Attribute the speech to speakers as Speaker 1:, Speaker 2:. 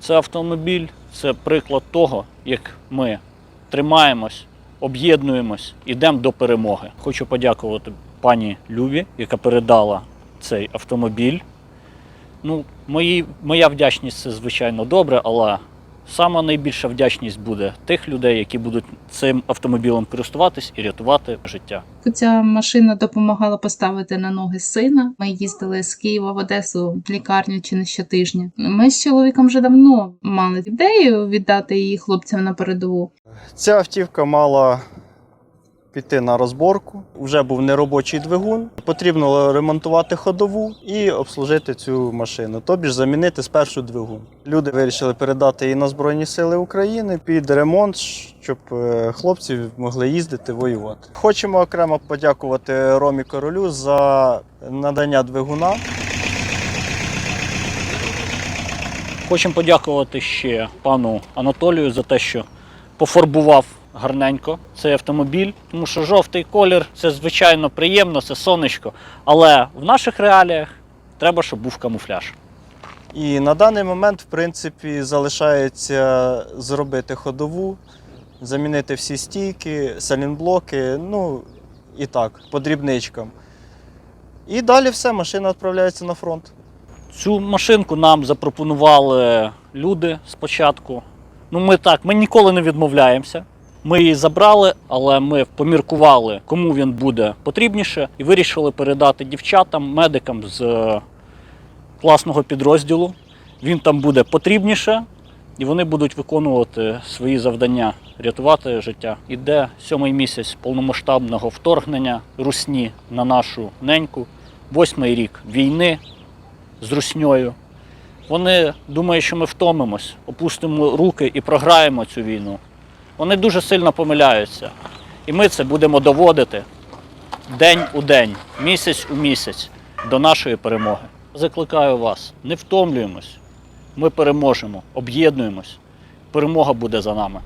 Speaker 1: Це автомобіль, це приклад того, як ми тримаємось, об'єднуємось, йдемо до перемоги. Хочу подякувати пані Любі, яка передала цей автомобіль. Ну, мої, моя вдячність це звичайно добре, але сама найбільша вдячність буде тих людей, які будуть цим автомобілем користуватись і рятувати життя.
Speaker 2: Ця машина допомагала поставити на ноги сина. Ми їздили з Києва в Одесу в лікарню чи не щотижня. Ми з чоловіком вже давно мали ідею віддати її хлопцям на передову.
Speaker 3: Ця автівка мала піти на розборку. Вже був неробочий двигун. Потрібно ремонтувати ходову і обслужити цю машину, тобі ж замінити спершу двигун. Люди вирішили передати її на Збройні Сили України під ремонт, щоб е, хлопці могли їздити воювати. Хочемо окремо подякувати Ромі Королю за надання двигуна.
Speaker 1: Хочемо подякувати ще пану Анатолію за те, що пофарбував гарненько цей автомобіль, тому що жовтий колір це звичайно приємно, це сонечко. Але в наших реаліях треба, щоб був камуфляж.
Speaker 3: І на даний момент, в принципі, залишається зробити ходову, замінити всі стійки, салінблоки, ну і так, по дрібничкам. І далі все, машина відправляється на фронт.
Speaker 1: Цю машинку нам запропонували люди спочатку. Ну, ми так, ми ніколи не відмовляємося. Ми її забрали, але ми поміркували, кому він буде потрібніше, і вирішили передати дівчатам, медикам з е, класного підрозділу. Він там буде потрібніше, і вони будуть виконувати свої завдання, рятувати життя. Іде сьомий місяць повномасштабного вторгнення русні на нашу неньку, восьмий рік війни з русньою. Вони думають, що ми втомимось, опустимо руки і програємо цю війну вони дуже сильно помиляються. І ми це будемо доводити день у день, місяць у місяць до нашої перемоги. Закликаю вас, не втомлюємось. Ми переможемо, об'єднуємось. Перемога буде за нами.